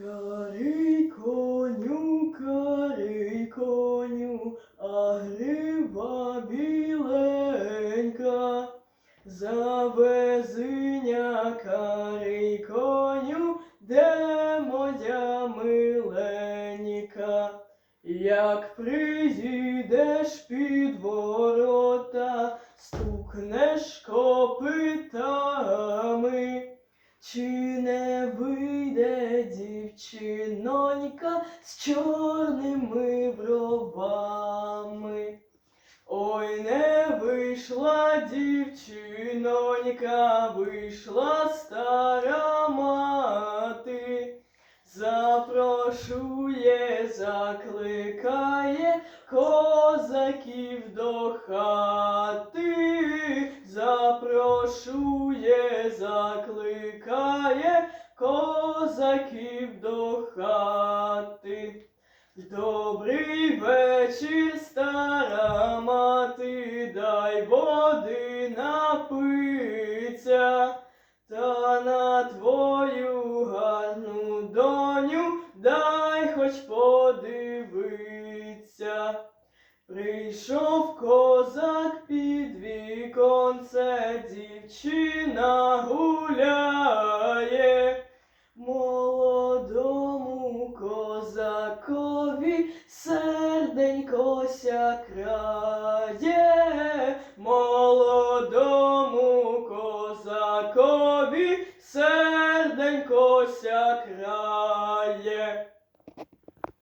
Карий коню, карий коню, а грива біленька, завезиня карий коню, де моя миленька. Як приїдеш під ворота, стукнеш копитами, чи не вийде дівчинонька з чорними бровами? Ой, не вийшла дівчинонька, вийшла стара мати, запрошує, закликає козаків до хати, запрошує, закликає козаків до хати. Добрий вечір, стара мати, дай води напиться, та на твою гарну доню дай хоч подивиться. Прийшов козак під віконце, дівчина гуляє, Якові серденько ся крає, молодому козакові серденько ся крає.